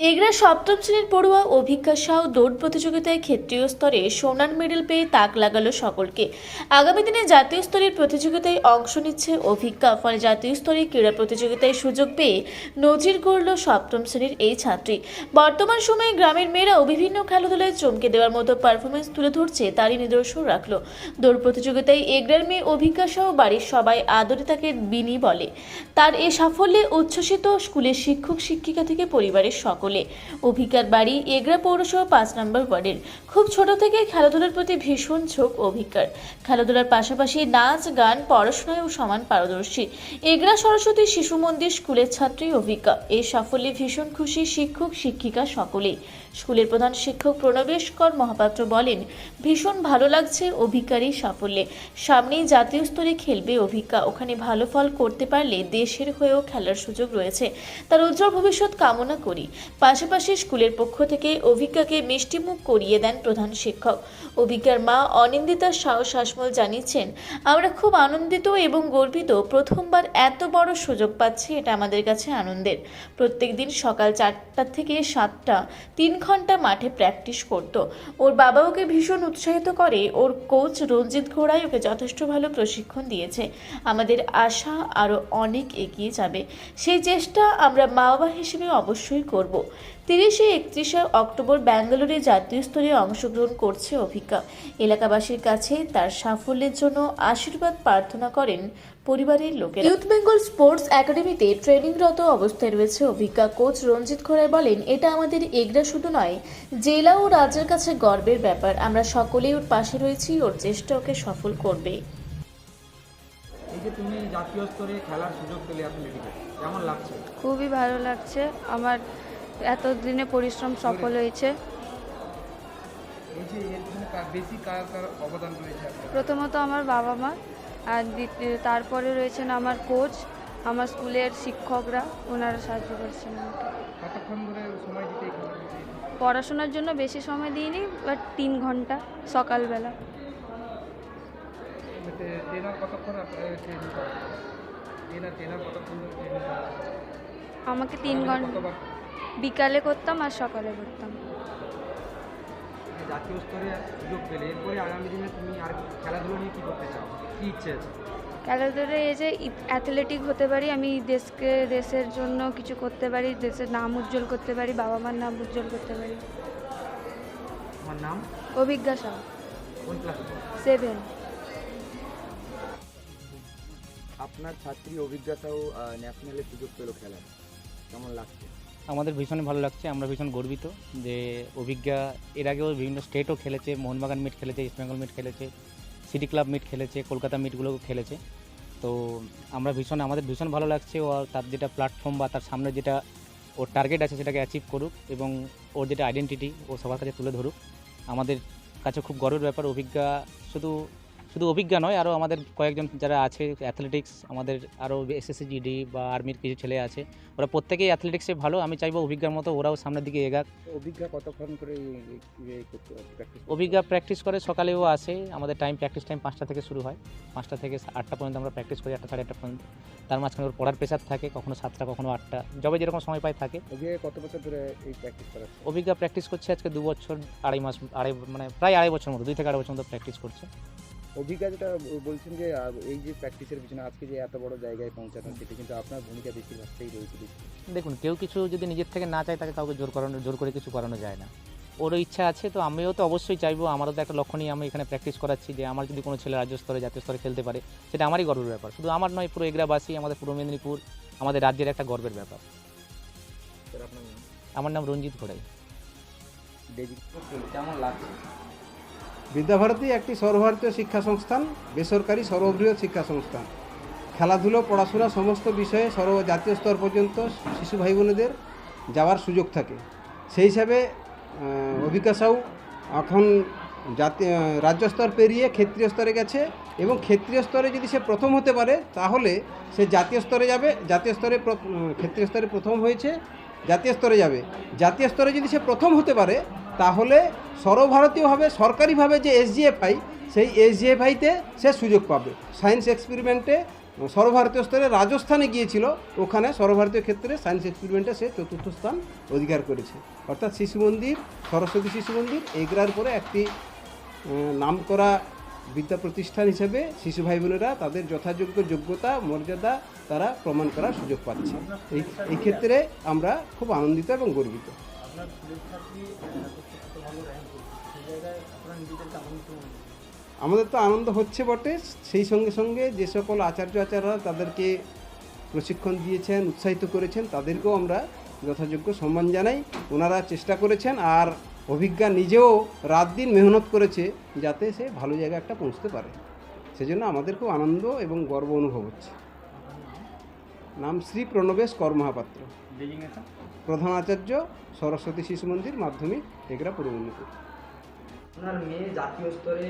এগরা সপ্তম শ্রেণির পড়ুয়া অভিজ্ঞা সাউ দৌড় প্রতিযোগিতায় ক্ষেত্রীয় স্তরে সোনার মেডেল পেয়ে তাক লাগালো সকলকে। আগামী দিনে জাতীয় স্তরের প্রতিযোগিতায় অংশ নিচ্ছে অভিজ্ঞা, ফলে জাতীয় স্তরে ক্রীড়া প্রতিযোগিতায় সুযোগ পেয়ে নজির গড়ল সপ্তম শ্রেণির এই ছাত্রী। বর্তমান সময়ে গ্রামের মেয়েরাও বিভিন্ন খেলাধুলায় চমকে দেওয়ার মতো পারফরমেন্স তুলে ধরছে, তারই নিদর্শন রাখল। দৌড় প্রতিযোগিতায় এগরার মেয়ে অভিজ্ঞা সহ বাড়ির সবাই আদরে তাকে বিনি বলে। তার এ সাফল্যে উচ্ছ্বসিত স্কুলের শিক্ষক শিক্ষিকা থেকে পরিবারের সকলে অভিজ্ঞার বাড়ি এগরা পৌরসভা পাঁচ নম্বর ওয়ার্ডের। খুব ছোট থেকে খেলাধুলার প্রতি ভীষণ ঝোঁক অভিজ্ঞার। খেলাধুলার পাশাপাশি নাচ, গান পড়াশোনায়ও সমান পারদর্শী। এগরা সরস্বতী শিশু মন্দির স্কুলের ছাত্রী অভিজ্ঞা। এই সাফল্যে ভীষণ খুশি শিক্ষক, শিক্ষিকা সকলেই। স্কুলের প্রধান শিক্ষক প্রণবেশকর মহাপাত্র বলেন, ভীষণ ভালো লাগছে এই সাফল্যে। সামনেই জাতীয় স্তরে খেলবে অভিজ্ঞা। ওখানে ভালো ফল করতে পারলে দেশের হয়েও খেলার সুযোগ রয়েছে। তার উজ্জ্বল ভবিষ্যৎ কামনা করি। পাশাপাশি স্কুলের পক্ষ থেকে অভিজ্ঞাকে মিষ্টিমুখ করিয়ে দেন প্রধান শিক্ষক। অভিজ্ঞার মা অনিন্দিতা সাহ শাসমল জানিয়েছেন, আমরা খুব আনন্দিত এবং গর্বিত, প্রথমবার এত বড় সুযোগ পাচ্ছি, এটা আমাদের কাছে আনন্দের। প্রত্যেক দিন সকাল চারটা থেকে সাতটা, তিন ঘণ্টা মাঠে প্র্যাকটিস করত। ওর বাবা ওকে ভীষণ উৎসাহিত করে। ওর কোচ রঞ্জিত ঘোড়াই ওকে যথেষ্ট ভালো প্রশিক্ষণ দিয়েছে। আমাদের আশা আরও অনেক এগিয়ে যাবে। সেই চেষ্টা আমরা মা বাবা হিসেবে অবশ্যই করব। তিরিশে একত্রিশে অক্টোবর ব্যাঙ্গালোরে জাতীয় স্তরে অংশগ্রহণ করছে অভিজ্ঞা এলাকাবাসীর কাছে তার সাফল্যের জন্য আশীর্বাদ প্রার্থনা করেন পরিবারের লোকেরা। ইউথ বেঙ্গল স্পোর্টস একাডেমিতে ট্রেনিংরত অবস্থায় রয়েছে অভিজ্ঞা কোচ রঞ্জিত খোড়াই বলেন এটা আমাদের এগরা শুধু নয় জেলা ও রাজ্যের কাছে গর্বের ব্যাপার। আমরা সকলেই ওর পাশে রয়েছি ওর চেষ্টা ওকে সফল করবে। এই যে তুমি জাতীয় স্তরে খেলার সুযোগ পেলে অ্যাথলেটিকে কেমন লাগছে? খুবই ভালো লাগছে। আমার এতদিনে পরিশ্রম সফল হয়েছে। প্রথমত আমার বাবা মা আর তারপরে রয়েছেন আমার কোচ আমার স্কুলের শিক্ষকরা ওনারা সাহায্য করছেন? পড়াশোনার জন্য বেশি সময় দিইনি বাট তিন ঘণ্টা সকালবেলা। আমাকে তিন ঘণ্টা বিকালে করতাম আর সকালে করতাম। জাতীয় স্তরে সুযোগ পেলে এরপরে আগামী দিনে তুমি আর খেলাধুলো নিয়ে কী করতে চাও? কী ইচ্ছে আছে? খেলাধুলায় এই যে অ্যাথলেটিক হতে পারি আমি দেশকে দেশের জন্য কিছু করতে পারি দেশের নাম উজ্জ্বল করতে পারি বাবা মার নাম উজ্জ্বল করতে পারি। আমার নাম? অভিজ্ঞা সাহা। কোন ক্লাসে সেভেন আপনার ছাত্রী অভিজ্ঞতাও ন্যাশনালে সুযোগ পেল খেলার কেমন লাগছে? আমাদের ভীষণ ভালো লাগছে, আমরা ভীষণ গর্বিত যে অভিজ্ঞা, এর আগেও বিভিন্ন স্টেটও খেলেছে, মোহনবাগান মিট খেলেছে ইস্টবেঙ্গল মিট খেলেছে সিটি ক্লাব মিট খেলেছে, কলকাতা মিটগুলোও খেলেছে। তো আমরা ভীষণ, আমাদের ভীষণ ভালো লাগছে ও তার যেটা প্ল্যাটফর্ম বা তার সামনে যেটা ওর টার্গেট আছে সেটাকে অ্যাচিভ করুক এবং ওর যেটা আইডেন্টিটি ও সবার কাছে তুলে ধরুক। আমাদের কাছে খুব গর্বের ব্যাপার, অভিজ্ঞা শুধু শুধু অভিজ্ঞা নয় আরও আমাদের কয়েকজন যারা আছে অ্যাথলেটিক্স আমাদের আরও এসএসসি জিডি বা আর্মির কিছু ছেলে আছে ওরা প্রত্যেকেই অ্যাথলেটিক্সে ভালো। আমি চাইব অভিজ্ঞার মতো ওরাও সামনের দিকে এগাক অভিজ্ঞা কতক্ষণ করে অভিজ্ঞা প্র্যাকটিস করে সকালেও আসে। আমাদের টাইম প্র্যাকটিস টাইম পাঁচটা থেকে শুরু হয়। পাঁচটা থেকে আটটা পর্যন্ত আমরা প্র্যাকটিস করি আটটা সাড়ে আটটা পর্যন্ত। তার মাঝখানে ওর পড়ার প্রেশার থাকে কখনো সাতটা কখনো আটটা। যবে যেরকম সময় পায় থাকে। কত বছর ধরে এই প্র্যাকটিস করাচ্ছে? অভিজ্ঞা প্র্যাকটিস করছে আজকে দু বছর আড়াই মাস আড়াই মানে প্রায় আড়াই বছর মতো দুই থেকে আড়াই বছর মতো প্র্যাকটিস করছে। অভিজ্ঞতা যেটা বলছেন যে এই যে প্র্যাকটিসের পিছনে আজকে যে এত বড় জায়গায় পৌঁছানো সেটা কিন্তু আপনার ভূমিকা বেশিরভাগটাই রয়েছে। দেখুন কেউ কিছু যদি নিজের থেকে না চায় তাকে কাউকে জোর করানো জোর করে কিছু করানো যায় না। ওরও ইচ্ছা আছে তো আমিও তো অবশ্যই চাইব আমারও তো একটা লক্ষ্য নিয়ে আমি এখানে প্র্যাকটিস করাচ্ছি যে আমার যদি কোনো ছেলে রাজ্য স্তরে জাতীয় স্তরে খেলতে পারে সেটা আমারই গর্বের ব্যাপার। শুধু আমার নয় পুরো এগরাবাসী আমাদের পূর্ব মেদিনীপুর আমাদের রাজ্যের একটা গর্বের ব্যাপার? আমার নাম রঞ্জিত ঘোড়াই। কেমন লাগছে? বিদ্যাভারতী একটি সর্বভারতীয় শিক্ষা সংস্থান, বেসরকারি সর্ববৃহৎ শিক্ষা সংস্থান। খেলাধুলো, পড়াশোনা সমস্ত বিষয়ে সর্ব জাতীয় স্তর পর্যন্ত শিশু ভাই বোনেদের যাওয়ার সুযোগ থাকে। সেই হিসাবে অভিজ্ঞা সাউ এখন জাতীয় রাজ্য স্তর পেরিয়ে ক্ষেত্রীয় স্তরে গেছে এবং ক্ষেত্রীয় স্তরে যদি সে প্রথম হতে পারে, তাহলে সে জাতীয় স্তরে যাবে। জাতীয় স্তরে ক্ষেত্রীয় স্তরে প্রথম হয়েছে, জাতীয় স্তরে যাবে। জাতীয় স্তরে যদি সে প্রথম হতে পারে তাহলে সর্বভারতীয়ভাবে সরকারিভাবে যে এসজিএফআই সেই এসজিএফআইতে সে সুযোগ পাবে। সায়েন্স এক্সপেরিমেন্টে সর্বভারতীয় স্তরে রাজস্থানে গিয়েছিল ওখানে সর্বভারতীয় ক্ষেত্রে সায়েন্স এক্সপেরিমেন্টে সে চতুর্থ স্থান অধিকার করেছে। অর্থাৎ শিশু মন্দির সরস্বতী শিশু মন্দির এগরার পরে একটি আহ, নামকরা বিদ্যা প্রতিষ্ঠান হিসেবে শিশু ভাই বোনেরা তাদের যথাযোগ্য যোগ্যতা মর্যাদা তারা প্রমাণ করার সুযোগ পাচ্ছে। এই ক্ষেত্রে আমরা খুব আনন্দিত এবং গর্বিত। আমাদের তো আনন্দ হচ্ছে বটে। সেই সঙ্গে সঙ্গে যে সকল আচার্য আচার্যরা তাদেরকে প্রশিক্ষণ দিয়েছেন উৎসাহিত করেছেন তাদেরকেও আমরা যথাযোগ্য সম্মান জানাই। ওনারা চেষ্টা করেছেন আর অভিজ্ঞা নিজেও রাত দিন মেহনত করেছে যাতে সে ভালো জায়গায় একটা পৌঁছতে পারে। সেজন্য আমাদের খুব আনন্দ এবং গর্ব অনুভব হচ্ছে। নাম? শ্রী প্রণবেশ কর মহাপাত্র। প্রধান আচার্য সরস্বতী শিশু মন্দির মাধ্যমিক এগরা পূর্ব মেদিনীপুর। আপনার মেয়ে জাতীয় স্তরে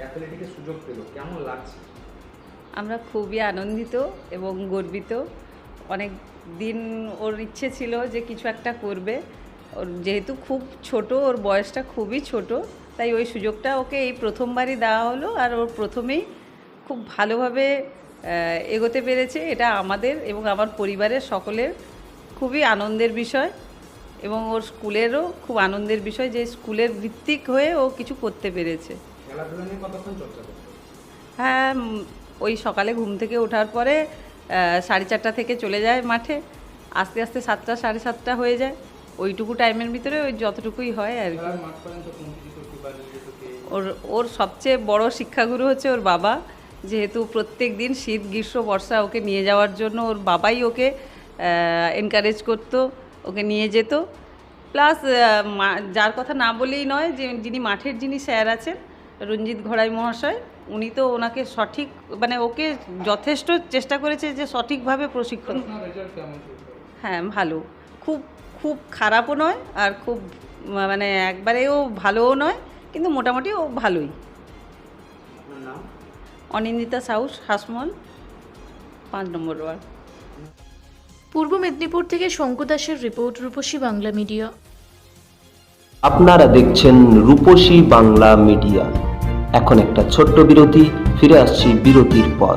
অ্যাথলেটিকের সুযোগ পেল কেমন লাগছে? আমরা খুবই আনন্দিত এবং গর্বিত। অনেক দিন ওর ইচ্ছে ছিল যে কিছু একটা করবে। ওর যেহেতু খুব ছোট ওর বয়সটা খুবই ছোট তাই ওই সুযোগটা ওকে এই প্রথমবারই দেওয়া হলো আর ওর প্রথমেই খুব ভালোভাবে এগোতে পেরেছে। এটা আমাদের এবং আমার পরিবারের সকলের খুবই আনন্দের বিষয় এবং ওর স্কুলেরও খুব আনন্দের বিষয় যে স্কুলের ভিত্তিক হয়ে ও কিছু করতে পেরেছে। হ্যাঁ ওই সকালে ঘুম থেকে ওঠার পরে সাড়ে চারটা থেকে চলে যায় মাঠে। আস্তে আস্তে সাতটা সাড়ে সাতটা হয়ে যায়। ওইটুকু টাইমের ভিতরে ওই যতটুকুই হয় আর কি? ওর ওর সবচেয়ে বড় শিক্ষাগুরু হচ্ছে ওর বাবা। যেহেতু প্রত্যেক দিন শীত গ্রীষ্ম বর্ষা ওকে নিয়ে যাওয়ার জন্য ওর বাবাই ওকে এনকারেজ করতো ওকে নিয়ে যেত। প্লাস যার কথা না বলেই নয় যে যিনি মাঠের যিনি স্যার আছেন রঞ্জিত ঘোড়াই মহাশয় উনি তো ওনাকে সঠিক মানে ওকে যথেষ্ট চেষ্টা করেছে যে সঠিকভাবে প্রশিক্ষণ। হ্যাঁ ভালো। খুব খুব খারাপও নয় আর খুব মানে একবারেও ভালোও নয় কিন্তু মোটামুটি ও ভালোই। অনিন্দিতা সাউস হাসমল পাঁচ নম্বর ওয়ার্ড। পূর্ব মেদিনীপুর থেকে শঙ্কু দাসের রিপোর্ট, রূপসী বাংলা মিডিয়া। আপনারা দেখছেন রূপসী বাংলা মিডিয়া। এখন একটা ছোট্ট বিরতি, ফিরে আসছি বিরতির পর।